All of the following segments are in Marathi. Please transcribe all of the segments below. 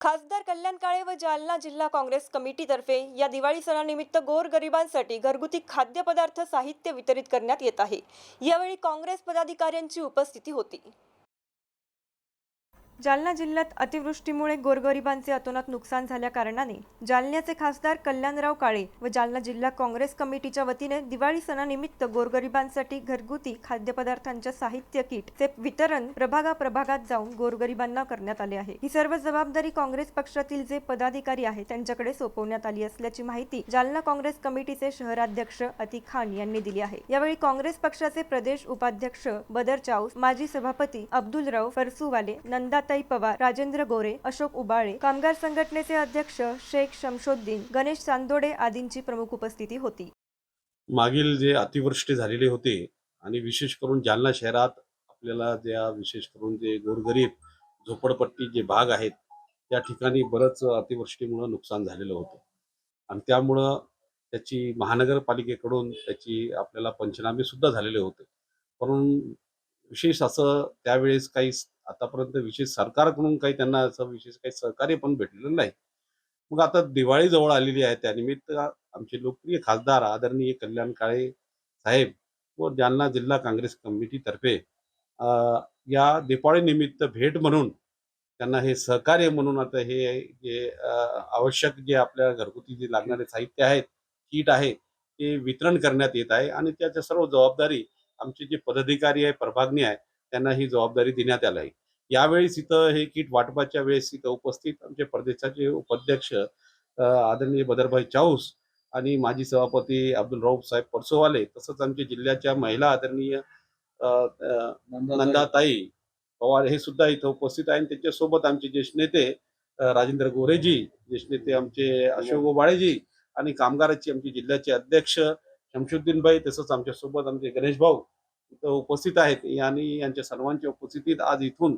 खासदार कल्याण काळे व जालना जिल्हा काँग्रेस कमिटीतर्फे या दिवाळी सणानिमित्त गोरगरिबांसाठी घरगुती खाद्यपदार्थ साहित्य वितरित करण्यात येत आहे. यावेळी काँग्रेस पदाधिकाऱ्यांची उपस्थिती होती. जालना जिल्ह्यात अतिवृष्टीमुळे गोरगरिबांचे अतोनात नुकसान झाल्या कारणाने जालन्याचे खासदार कल्याणराव काळे व जालना जिल्हा काँग्रेस कमिटीच्या वतीने दिवाळी सणानिमित्त गोरगरिबांसाठी घरगुती खाद्यपदार्थांच्या साहित्य किटचे वितरण प्रभागा प्रभागात जाऊन गोरगरिबांना करण्यात आले आहे. ही सर्व जबाबदारी काँग्रेस पक्षातील जे पदाधिकारी आहेत त्यांच्याकडे सोपवण्यात आली असल्याची माहिती जालना काँग्रेस कमिटीचे शहराध्यक्ष अती खान यांनी दिली आहे. यावेळी काँग्रेस पक्षाचे प्रदेश उपाध्यक्ष बदर चाऊस माजी सभापती अब्दुल रऊफ फरसुवाले नंदाताई पवार राजेंद्र गोरे अशोक उबाळे कामगार संघटनेचे अध्यक्ष शेख शमशोद्दीन गणेश चांदोडे आदींची प्रमुख उपस्थिती होती. मागील जे अतिवृष्टी झालेली होती आणि विशेष करून जालना शहरात आपल्याला ज्या विशेष करून जे गोरगरीब झोपडपट्टी जे भाग आहेत त्या ठिकाणी बरंच अतिवृष्टीमुळं नुकसान झालेलं होतं. आणि त्यामुळं त्याची महानगरपालिकेकडून त्याची आपल्याला पंचनामे सुद्धा झालेले होते. म्हणून विशेष असं त्यावेळेस काही आतापर्यंत विशेष सरकारकडून काही त्यांना असं विशेष काही सहकार्य पण भेटलेलं नाही. मग आता दिवाळी जवळ आलेली आहे त्यानिमित्त आमचे लोकप्रिय खासदार आदरणीय कल्याण काळे साहेब व जालना जिल्हा काँग्रेस कमिटीतर्फे या दिपाळी निमित्त भेट म्हणून त्यांना हे सहकार्य म्हणून आता हे जे आवश्यक जे आपल्या घरगुती जे लागणारे साहित्य आहेत किट आहे ते वितरण करण्यात येत आहे आणि त्याच्या सर्व जबाबदारी आमचे जे पदाधिकारी आहे प्रभागणी आहे त्यांना ही जबाबदारी देण्यात आली आहे. यावेळेस इथं हे किट वाटपाच्या वेळेस इथं उपस्थित आमचे प्रदेशाचे उपाध्यक्ष आदरणीय बदरभाई चाऊस आणि माजी सभापती अब्दुल रऊफ साहेब परसोवाले तसंच आमच्या जिल्ह्याच्या महिला आदरणीय नंदाताई. पवार हे सुद्धा इथं उपस्थित आहे आणि त्याच्यासोबत आमचे ज्येष्ठ नेते राजेंद्र गोरेजी ज्येष्ठ नेते आमचे अशोक ओबाळेजी आणि कामगाराचे आमचे जिल्ह्याचे अध्यक्ष शमशुद्दीन भाई तसंच आमच्यासोबत आमचे गणेश भाऊ इथं उपस्थित आहेत. आणि यांच्या सर्वांच्या उपस्थितीत आज इथून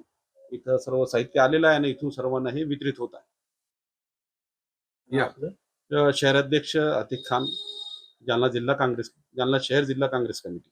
इथं सर्व साहित्य आलेलं आहे आणि इथून सर्वांना हे वितरित होत आहे. या. शहराध्यक्ष अतिक खान जालना जिल्हा काँग्रेस जालना शहर जिल्हा काँग्रेस कमिटी.